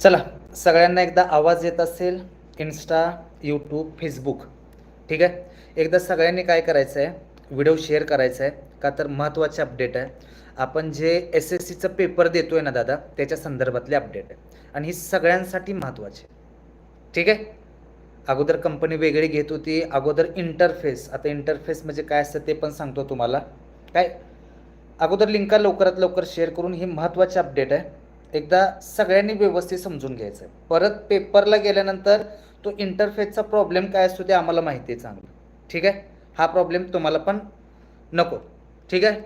चला सगळ्यांना एकदा आवाज येत असेल इन्स्टा यूट्यूब फेसबुक ठीक आहे? एकदा सगळ्यांनी काय करायचं आहे व्हिडिओ शेअर करायचा आहे का तर महत्त्वाचे अपडेट आहे. आपण जे एस एस सीचं पेपर देतोय ना दादा त्याच्या संदर्भातले अपडेट आहे. आणि ही सगळ्यांसाठी महत्त्वाचे ठीक आहे? अगोदर कंपनी वेगळी घेत होती अगोदर इंटरफेस आता इंटरफेस म्हणजे काय असतं ते पण सांगतो तुम्हाला. काय? अगोदर लिंका लवकरात लवकर शेअर करून ही महत्त्वाची अपडेट आहे. एकदा सगळ्यांनी व्यवस्थित समजून घ्यायचं आहे परत पेपरला गेल्यानंतर तो इंटरफेसचा प्रॉब्लेम काय असतो ते आम्हाला माहिती आहे चांगलं. ठीक आहे? हा प्रॉब्लेम तुम्हाला पण नको. ठीक आहे?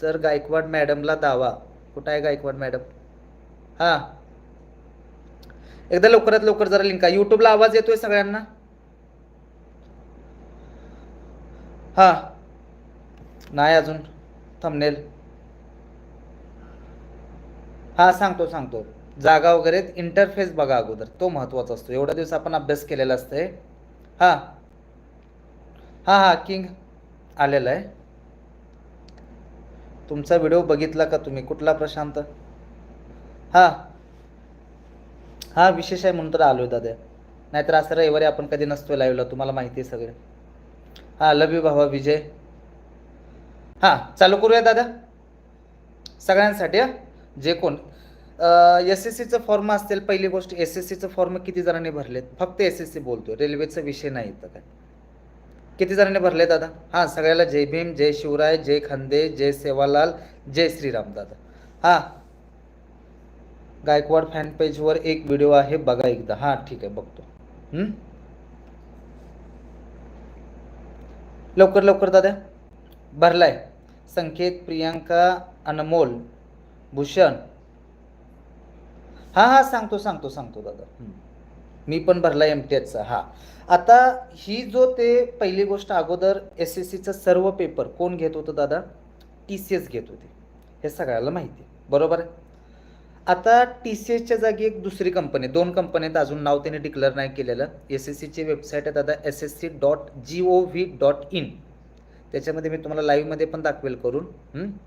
सर गायकवाड मॅडमला दावा. कुठं आहे गायकवाड मॅडम? हां. एकदा लवकरात लवकर जरा लिंक आहे. यूट्यूबला आवाज येतोय सगळ्यांना? हां. नाही अजून. थंबनेल हा सांगतो सांगतो. जागा वगैरे इंटरफेस बघा अगोदर. तो महत्त्वाचा असतो. एवढ्या दिवस आपण अभ्यास केलेला असतोय. हा. हा हा किंग आलेला आहे. तुमचा व्हिडिओ बघितला का तुम्ही? कुठला प्रशांत? हा. हा विशेष आहे म्हणून तर आलो आहे दादा. नाहीतर असं रविवारी आपण कधी नसतोय लाईव्हला तुम्हाला माहिती आहे सगळे. हा लव यू भावा विजय. हां चालू करूया दादा. सगळ्यांसाठी हा. जे कोण एस एस सीचं फॉर्म असतील पहिली गोष्ट एस एस सीचं फॉर्म किती जणांनी भरलेत? फक्त एस एस सी बोलतोय रेल्वेचा विषय नाही तर काय? किती जणांनी भरले दादा हां सगळ्याला जय भीम जय शिवराय जय खंदे जय सेवालाल जय श्रीराम दादा. हां. गायकवाड फॅन पेजवर एक व्हिडिओ आहे बघा एकदा. हां ठीक आहे बघतो. लवकर लवकर दादा. भरलाय. संकेत प्रियांका अनमोल. भूषण. हां हां सांगतो सांगतो सांगतो दादा. मी पण भरला एम टी एचचा हां. आता ही जो ते पहिली गोष्ट अगोदर एस एस सीचं सर्व पेपर कोण घेत होतं दादा? टी सी एस घेत होते. हे सगळ्याला माहिती आहे. बरोबर आहे? आता टी सी एसच्या जागी एक दुसरी कंपनी दोन कंपनी आहेत अजून नाव त्याने डिक्लेअर नाही केलेलं. एस एस सीची वेबसाईट आहे दादा S S C dot G O V dot in त्याच्यामध्ये मी तुम्हाला लाईव्हमध्ये पण दाखवेल करून.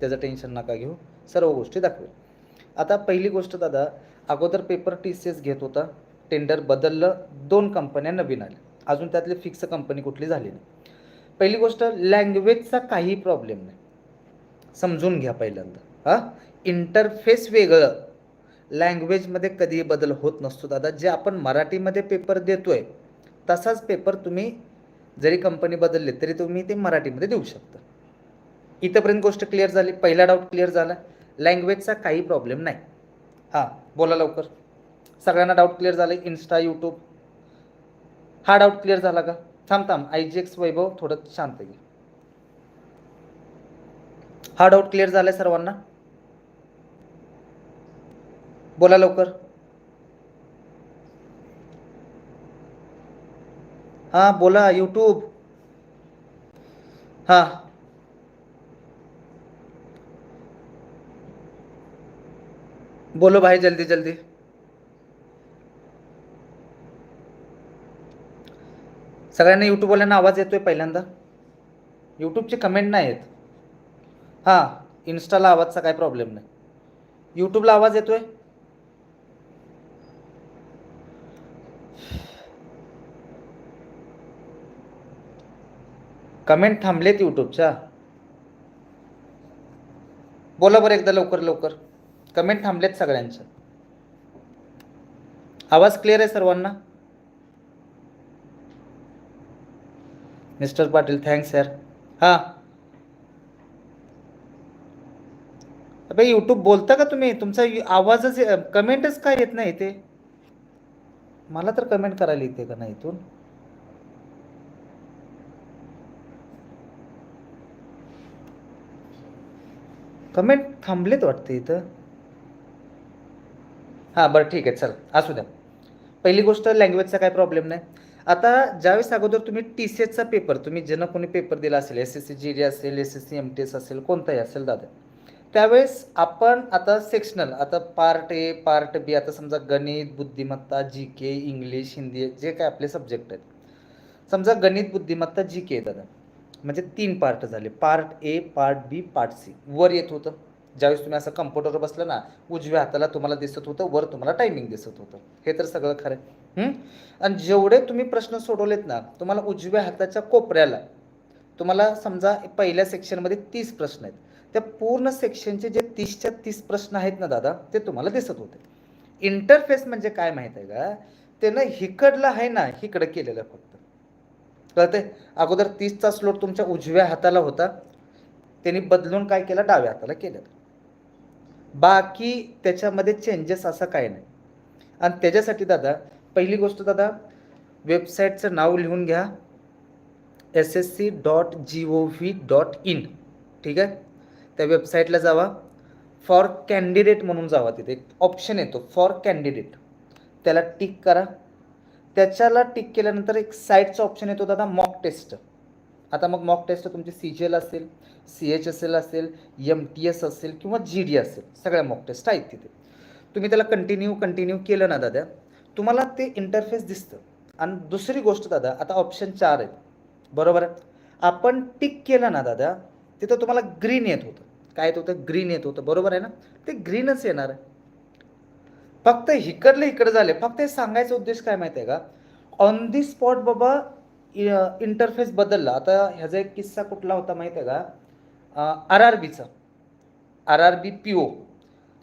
त्याचं टेन्शन नका घेऊ. सर्व गोष्टी दाखवेल. आता पहिली गोष्ट दादा अगोदर पेपर टी सी एस घेत होता. टेंडर बदललं दोन कंपन्या नवीन आल्या. अजून त्यातली फिक्स कंपनी कुठली झाली नाही. पहिली गोष्ट लँग्वेजचा काही प्रॉब्लेम नाही. समजून घ्या पहिल्यांदा. हां? इंटरफेस वेगळं. लँग्वेजमध्ये कधीही बदल होत नसतो दादा. जे आपण मराठीमध्ये पेपर देतोय तसाच पेपर तुम्ही जरी कंपनी बदलली तरी तुम्ही ते मराठीमध्ये देऊ शकता. इथंपर्यंत गोष्ट क्लिअर झाली. पहिला डाऊट क्लिअर झाला. लँग्वेजचा काही प्रॉब्लेम नाही. हां बोला लवकर. सगळ्यांना डाऊट क्लिअर झाले. इन्स्टा यूट्यूब हा डाऊट क्लिअर झाला का? थांब थांब. आय जी एक्स वैभव थोडं शांत घे. हा डाऊट क्लिअर झालाय सर्वांना? बोला लवकर. हा बोला यूट्यूब हा. बोलो भाई जल्दी जल्दी. सगळ्यांना यूट्यूबवाल्यांना आवाज येतोय पहिल्यांदा. यूट्यूबचे कमेंट नाही आहेत हां इन्स्टाला आवाजचा काय प्रॉब्लेम नाही. यूट्यूबला आवाज येतोय? कमेंट थांबलेत यूट्यूबच्या बोला बरं एकदा लवकर लवकर. कमेंट थांबलेत सगळ्यांचं. आवाज क्लिअर आहे सर्वांना? मिस्टर पाटील थँक्स सर हां. अबे यूट्यूब बोलता का तुम्ही? तुमचा आवाजच कमेंटच काय येत नाही ते मला तर कमेंट करायला येते का नाही इथून? कमेंट थांबलेत वाटते इथं. हां बरं ठीक आहे चल असू द्या. पहिली गोष्ट लँग्वेजचा काय प्रॉब्लेम नाही. आता ज्यावेळेस अगोदर तुम्ही टी सी एसचा पेपर तुम्ही ज्यांना कोणी पेपर दिला असेल S S C G D असेल S S C M T S असेल कोणताही असेल दादा त्यावेळेस आपण आता सेक्शनल आता पार्ट ए पार्ट बी आता समजा गणित बुद्धिमत्ता जी के इंग्लिश हिंदी जे काय आपले सब्जेक्ट आहेत. समजा गणित बुद्धिमत्ता जी के दादा. म्हणजे तीन पार्ट झाले. Part A part B part C वर येत होतं. ज्यावेळेस तुम्ही असं कम्प्युटरवर बसलं ना उजव्या हाताला तुम्हाला दिसत होतं वर तुम्हाला टायमिंग दिसत होतं. हे तर सगळं खरं आहे. आणि जेवढे तुम्ही प्रश्न सोडवलेत ना तुम्हाला उजव्या हाताच्या कोपऱ्याला तुम्हाला समजा पहिल्या सेक्शनमध्ये तीस प्रश्न आहेत. त्या पूर्ण सेक्शनचे जे तीसच्या तीस प्रश्न आहेत ना दादा ते तुम्हाला दिसत होते. इंटरफेस म्हणजे काय माहीत आहे का? त्यानं हिकडलं आहे ना हिकडं केलेलं फक्त. कळते अगोदर तीसचा स्लोट तुमच्या उजव्या हाताला होता. त्यांनी बदलून काय केलं? डाव्या हाताला केलं. बाकी त्याच्यामध्ये चेंजेस असा काय नाही. आणि त्याच्यासाठी दादा पहिली गोष्ट दादा वेबसाईटचं नाव लिहून घ्या. S S C dot G O V dot in ठीक आहे? त्या वेबसाईटला जावा. फॉर कॅन्डिडेट म्हणून जावा तिथे. एक ऑप्शन येतो. फॉर कॅन्डिडेट त्याला टिक करा. त्याच्याला टिक केल्यानंतर एक साईडचा ऑप्शन येतो दादा मॉक टेस्ट आता मग मॉक टेस्ट तुमची सी जी एल असेल सी एच एस एल असेल एम टी एस असेल किंवा जी डी असेल सगळ्या मॉक टेस्ट आहेत तिथे. तुम्ही त्याला कंटिन्यू कंटिन्यू केलं ना दादा तुम्हाला ते इंटरफेस दिसतं. आणि दुसरी गोष्ट दादा आता ऑप्शन चार आहेत. बरोबर आहे? आपण टिक केलं ना दादा तिथं तुम्हाला ग्रीन येत होतं. काय येत होतं? ग्रीन येत होतं. बरोबर आहे ना? ते ग्रीनच येणार आहे. फक्त हिकडले इकडे झाले. फक्त हे सांगायचा उद्देश काय माहिती आहे का? ऑन दी स्पॉट बाबा इंटरफेस बदलला. आता ह्याचा एक किस्सा कुठला होता माहिती आहे का? आर आर बीचा R R B P O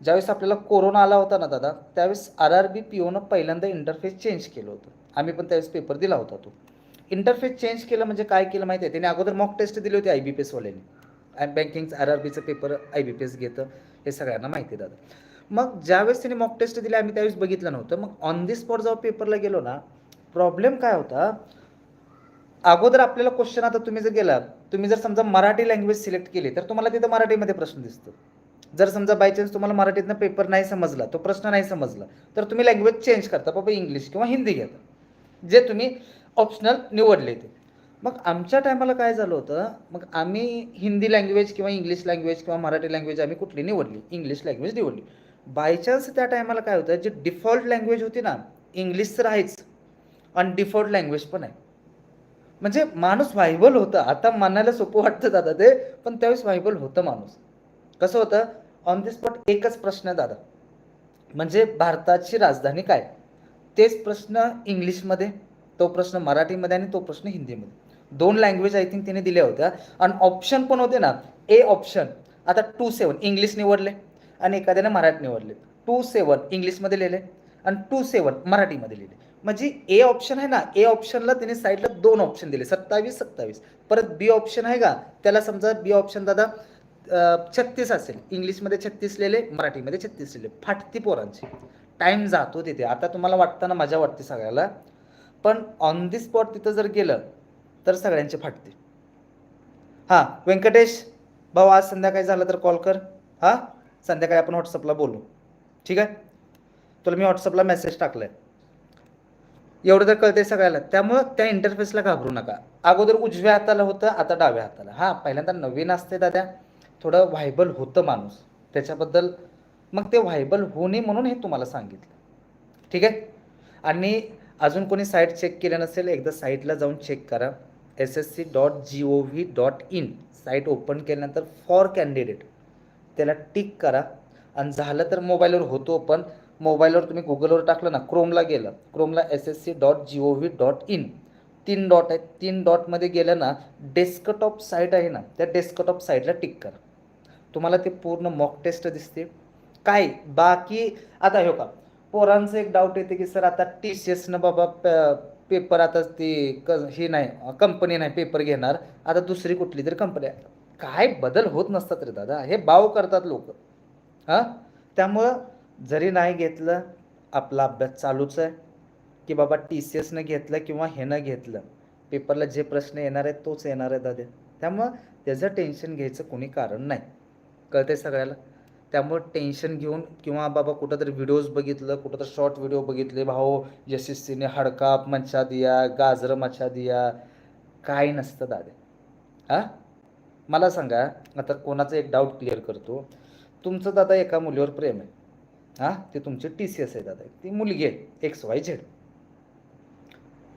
ज्यावेळेस आपल्याला कोरोना आला होता ना दादा त्यावेळेस आर आर बी पी ओनं पहिल्यांदा इंटरफेस चेंज केलं होतं. आम्ही पण त्यावेळेस पेपर दिला होता तो. इंटरफेस चेंज केलं म्हणजे काय केलं माहिती आहे? त्याने अगोदर मॉक टेस्ट दिली होती आय बी पी एसवाल्यांनी बँकिंगचं R R बीचं paper I B P S घेतं. हे सगळ्यांना माहिती आहे दादा. मग ज्यावेळेस त्यांनी मॉक टेस्ट दिली आम्ही त्यावेळेस बघितलं नव्हतं. मग ऑन दी स्पॉट जेव्हा पेपरला गेलो ना प्रॉब्लेम काय होता? अगोदर आपल्याला क्वेश्चन आता तुम्ही जर गेला तुम्ही जर समजा मराठी लँग्वेज सिलेक्ट केली तर तुम्हाला तिथं मराठीमध्ये प्रश्न दिसतो. जर समजा बाय चान्स तुम्हाला मराठीतनं पेपर नाही समजला तो प्रश्न नाही समजला तर तुम्ही लँग्वेज चेंज करता. बाबा इंग्लिश किंवा हिंदी घेता जे तुम्ही ऑप्शनल निवडले ते. मग आमच्या टायमाला काय झालं होतं? मग आम्ही हिंदी लँग्वेज किंवा इंग्लिश लँग्वेज किंवा मराठी लँग्वेज आम्ही कुठली निवडली? इंग्लिश लँग्वेज निवडली. बाय चान्स त्या टायमाला काय होतं जे डिफॉल्ट लँग्वेज होती ना इंग्लिश तर आहेच आणि डिफॉल्ट लँग्वेज पण आहे. म्हणजे माणूस व्हायबल होता आता मानायला सोपं वाटतं दादा ते पण त्यावेळेस व्हायबल होतं माणूस. कसं होतं ऑन दी स्पॉट एकच प्रश्न आहे दादा. म्हणजे भारताची राजधानी काय? तेच प्रश्न इंग्लिशमध्ये तो प्रश्न मराठीमध्ये आणि तो प्रश्न हिंदीमध्ये. दोन लँग्वेज आय थिंक तिने दिल्या होत्या. आणि ऑप्शन पण होते ना ए ऑप्शन आता टू सेवन इंग्लिश निवडले. आणि एखाद्याने मराठी निवडले टू सेवन इंग्लिशमध्ये लिहिले आणि टू सेवन मराठीमध्ये लिहिले. म्हणजे ए ऑप्शन आहे ना ए ऑप्शनला त्याने साईडला दोन ऑप्शन दिले सत्तावीस सत्तावीस. परत बी ऑप्शन आहे का? त्याला समजा बी ऑप्शन दादा छत्तीस असेल. इंग्लिशमध्ये छत्तीस लिहिले मराठीमध्ये छत्तीस लिहिले. फाटती पोरांची. टाईम जातो तिथे. आता तुम्हाला वाटताना मजा वाटते सगळ्याला. पण ऑन दी स्पॉट तिथं जर गेलं तर सगळ्यांचे फाटते. हां व्यंकटेश भाऊ आज संध्याकाळी झालं तर कॉल कर. हां? संध्याकाळी आपण व्हॉट्सअपला बोलू. ठीक आहे? तुला मी व्हॉट्सअपला मेसेज टाकलाय. एवढं तर कळते सगळ्याला. त्यामुळं त्या इंटरफेसला घाबरू नका. अगोदर उजव्या हाताला होतं आता डाव्या हाताला. हां पहिल्यांदा नवीन असते दादा. थोडं व्हायबल होतं माणूस. त्याच्याबद्दल मग ते व्हायबल होऊ नये म्हणून हे तुम्हाला सांगितलं. ठीक आहे? आणि अजून कोणी साईट चेक केलं नसेल एकदा साईटला जाऊन चेक करा. S S C dot G O V dot in site open केल्यानंतर फॉर कॅन्डिडेट त्याला टिक करा. आणि झालं तर मोबाईलवर होतो पण मोबाईलवर तुम्ही गुगलवर टाकलं ना क्रोमला गेलं. क्रोमला S S C dot G O V dot in तीन डॉट आहेत तीन डॉटमध्ये गेलं ना डेस्कटॉप साईट आहे ना त्या डेस्कटॉप साईटला टिक करा. तुम्हाला ते पूर्ण मॉक टेस्ट दिसते काय? बाकी आता हो का पोरांचं एक डाऊट येते की सर आता टी सी एसनं बाबा पेपर आता ती क ही नाही कंपनी नाही पेपर घेणार. आता दुसरी कुठली तरी कंपनी आहे. काय बदल होत नसतात रे दादा. हे बाव करतात लोक. हां? त्यामुळं जरी नाही घेतलं आपला अभ्यास चालूच आहे. की बाबा टी सी एसनं घेतलं किंवा हेनं घेतलं. पेपरला जे प्रश्न येणार आहेत तोच येणार आहे दादा. त्यामुळं त्याचं टेन्शन घ्यायचं कोणी कारण नाही. कळतंय सगळ्याला? त्यामुळं टेन्शन घेऊन किंवा बाबा कुठं तरी व्हिडिओज बघितलं कुठं तर शॉर्ट व्हिडिओ बघितले भाऊ यशस्वीने हडकाप मच्छा दिया गाजर मच्छा दिया. काय नसतं दादा. हां? मला सांगा आता कोणाचा एक डाऊट क्लिअर करतो. तुमचं दादा एका मुलीवर प्रेम आहे. हां? ते तुमचे टी सी एस आहे दादा. ती मुलगी आहे एक्स वाय झेड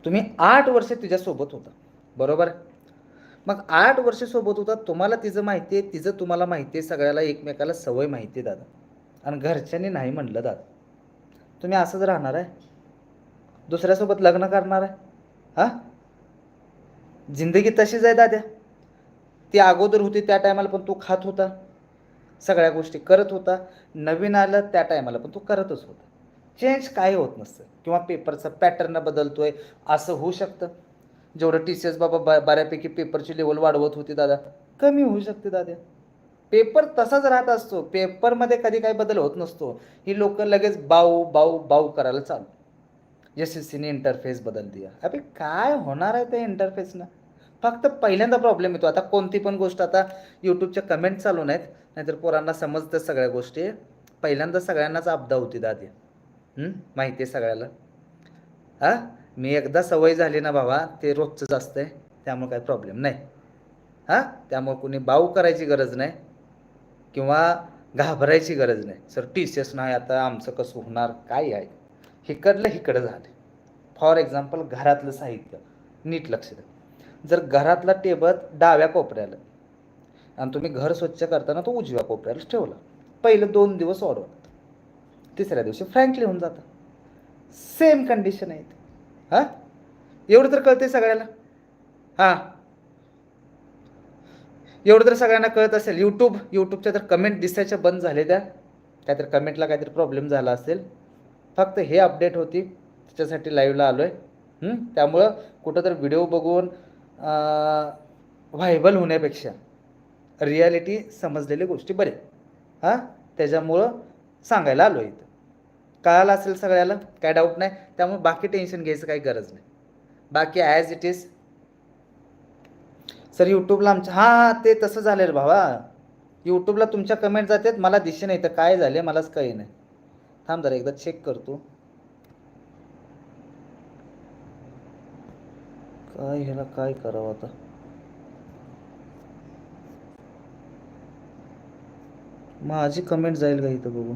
तुम्ही आठ वर्ष तिच्यासोबत होता. बरोबर? मग आठ वर्ष सोबत होता तुम्हाला तिचं माहिती आहे तिचं तुम्हाला माहिती आहे सगळ्याला एकमेकाला सवय माहिती आहे दादा. आणि घरच्यांनी नाही म्हणलं दादा. तुम्ही असंच राहणार आहे? दुसऱ्यासोबत लग्न करणार आहे? हा? जिंदगी तशीच आहे दाद्या ती अगोदर होती त्या टायमाला पण तू खात होता. सगळ्या गोष्टी करत होता. नवीन आलं त्या टायमाला पण तू करतच होता. चेंज काय होत नसतं. किंवा पेपरचा पॅटर्न बदलतोय असं होऊ शकतं. जेवढं टी सी एस बाबा ब- बऱ्यापैकी पेपरची लेवल वाढवत होती दादा. कमी होऊ शकते दादा. पेपर तसाच राहत असतो. पेपरमध्ये कधी काही बदल होत नसतो. ही लोक लगेच बाऊ बाऊ बाऊ करायला चालू. एस एस सीने इंटरफेस बदल दिया अबे काय होणार आहे त्या इंटरफेसनं फक्त पहिल्यांदा प्रॉब्लेम येतो. आता कोणती पण गोष्ट आता यूट्यूबच्या कमेंट चालू नाहीत. नाहीतर पोरांना समजतं सगळ्या गोष्टी. पहिल्यांदा सगळ्यांनाच आपदा होती दादी. माहिती आहे सगळ्याला. हा? मी एकदा सवय झाली ना बाबा ते रोजचंच असतंय त्यामुळे काही प्रॉब्लेम नाही. हां? त्यामुळे कोणी बाऊ करायची गरज नाही. किंवा घाबरायची गरज नाही. सर टी सी एस नाही आता आमचं कसं होणार? काय आहे? हिकडलं हिकडं झालं. फॉर एक्झाम्पल घरातलं साहित्य. नीट लक्ष द्या. जर घरातला टेबल डाव्या कोपऱ्याला आणि तुम्ही घर स्वच्छ करताना तो उजव्या कोपऱ्याला ठेवला. पहिलं दोन दिवस ऑर्डर तिसऱ्या दिवशी फ्रँकली होऊन जातं सेम कंडिशन आहे हां? एवढं तर कळते सगळ्याला हां? एवढं तर सगळ्यांना कळत असेल. यूट्यूब यूट्यूबच्या तर कमेंट दिसायच्या बंद झाले त्या. काहीतरी कमेंटला काहीतरी प्रॉब्लेम झाला असेल. फक्त हे अपडेट होती. त्याच्यासाठी लाईव्हला आलो आहे त्यामुळं कुठं तर व्हिडिओ बघून व्हायबल होण्यापेक्षा रियालिटी समजलेली गोष्टी बरे. हां? त्याच्यामुळं सांगायला आलो इथं. कळालं असेल सगळ्याला? काय डाऊट नाही? त्यामुळे बाकी टेन्शन घ्यायचं काही गरज नाही. बाकी ॲज इट इज सर यूट्यूबला आमच्या हां हां ते तसं झालं रे भावा यूट्यूबला तुमच्या कमेंट जातात मला दिसे नाही. तर काय झाले मलाच काही नाही थांब जरा एकदा चेक करतो. काय ह्याला काय करावं आता? माझी कमेंट जाईल का इथं बघू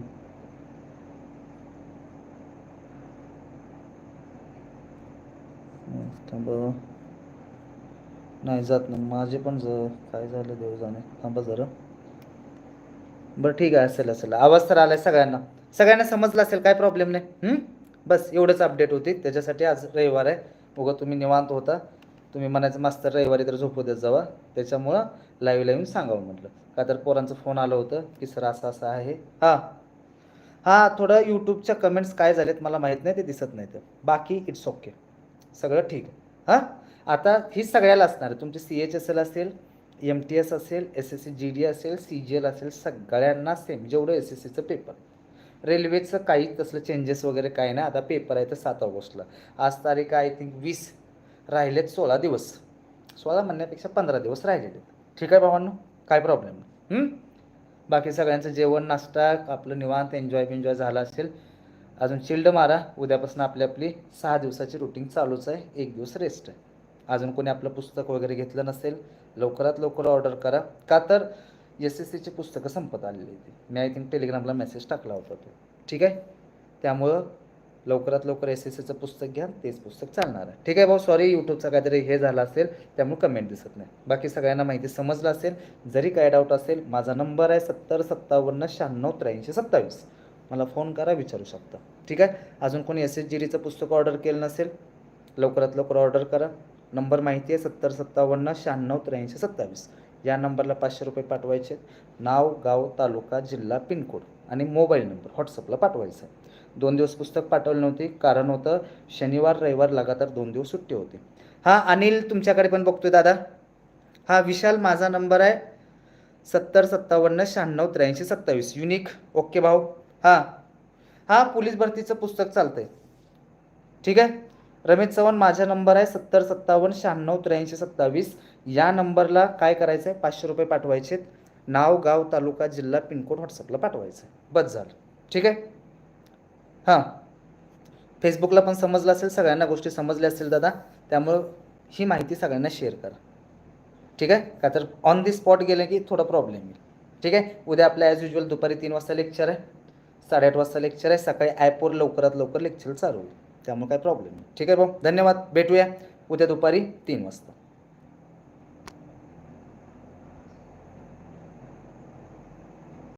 थांबा. नाही जात नाही. माझे पण ज काय झालं देव जाणे थांबा जरा. बरं ठीक आहे. असेल असेल. आवाज तर आलाय सगळ्यांना. सगळ्यांना समजलं असेल काय प्रॉब्लेम नाही. बस एवढंच अपडेट होती. त्याच्यासाठी आज रविवार आहे. उगा तुम्ही निवांत होता. तुम्ही म्हणायचं मास्तर रविवारी तर झोपू देत जावा. त्याच्यामुळं लाईव्ह लाईव्ह सांगावं म्हटलं. का तर पोरांचं फोन आलं होतं की सर असं असं आहे. हां. हां थोडं यूट्यूबच्या कमेंट्स काय झालेत मला माहीत नाही ते दिसत नाही ते बाकी इट्स ओके सगळं ठीक आहे. हां? आता ही सगळ्याला असणार आहे. तुमची सी एच एस एल असेल एम टी एस असेल S S C G D असेल सी जी एल असेल सगळ्यांना सेम जेवढं एस एस सीचं पेपर रेल्वेचं काही तसलं चेंजेस वगैरे काही नाही. आता पेपर आहे तर सात ऑगस्टला. आज तारीख आय थिंक वीस. राहिलेत सोळा दिवस. सोळा म्हणण्यापेक्षा पंधरा दिवस राहिलेले ठीक आहे भावांनो? काय प्रॉब्लेम नाही. बाकी सगळ्यांचं जेवण नाश्ता आपलं निवांत एन्जॉय बिन्जॉय झाला असेल अजून चिल्ड मारा. उद्यापासून आपली आपली सहा दिवसाची रुटीन चालूच आहे. एक दिवस रेस्ट आहे. अजून कोणी आपलं पुस्तक वगैरे घेतलं नसेल लवकरात लवकर ऑर्डर करा. का तर एस एस सीची पुस्तकं संपत आलेली होती मी आय थिंक टेलिग्रामला मेसेज टाकला होता तो. ठीक आहे? त्यामुळं लवकरात लवकर एस एस सीचं पुस्तक घ्या तेच पुस्तक चालणार आहे. ठीक आहे भाऊ सॉरी यूट्यूबचा काहीतरी हे झालं असेल त्यामुळे कमेंट दिसत नाही. बाकी सगळ्यांना माहिती समजलं असेल जरी काय डाऊट असेल माझा नंबर आहे सत्तर सत्तावन्न शहाण्णव त्र्याऐंशी सत्तावीस. मला फोन करा विचारू शकता. ठीक आहे? अजून कोणी एस एस जी डीचं पुस्तक ऑर्डर केलं नसेल लवकरात लवकर ऑर्डर करा. नंबर माहिती आहे सत्तर सत्तावन्न शहाण्णव त्र्याऐंशी सत्तावीस. या नंबरला पाचशे रुपये पाठवायचे नाव गाव तालुका जिल्हा पिनकोड आणि मोबाईल नंबर व्हॉट्सअपला पाठवायचं आहे. दोन दिवस पुस्तक पाठवलं नव्हती. कारण होतं शनिवार रविवार लगातार दोन दिवस सुट्टी होती. हां अनिल तुमच्याकडे पण बघतोय दादा. हा विशाल माझा नंबर आहे. सत्तर सत्तावन्न शहाण्णव त्र्याऐंशी सत्तावीस. युनिक. ओके भाऊ. हां. हां पोलीस भरतीचं पुस्तक चालतंय. ठीक आहे? रमेश चव्हाण माझा नंबर आहे. सत्तर सत्तावन्न शहाण्णव त्र्याऐंशी सत्तावीस. या नंबरला काय करायचं आहे पाचशे रुपये पाठवायचे नाव गाव तालुका जिल्हा पिनकोड व्हॉट्सअपला पाठवायचं आहे. बस झालं. ठीक आहे? हां. फेसबुकला पण समजलं असेल सगळ्यांना गोष्टी समजल्या असतील दादा. त्यामुळं ही माहिती सगळ्यांना शेअर करा. ठीक आहे? का तर ऑन दी स्पॉट गेलं की थोडा प्रॉब्लेम येईल. ठीक आहे? उद्या आपल्या ॲज युजल दुपारी तीन वाजता लेक्चर आहे. साडेआठ वाजता लेक्चर आहे. सकाळी ॲपवर लवकरात लवकर लेक्चर चालू होईल. त्यामुळे काय प्रॉब्लेम नाही. ठीक आहे भाऊ? धन्यवाद. भेटूया उद्या दुपारी तीन वाजता.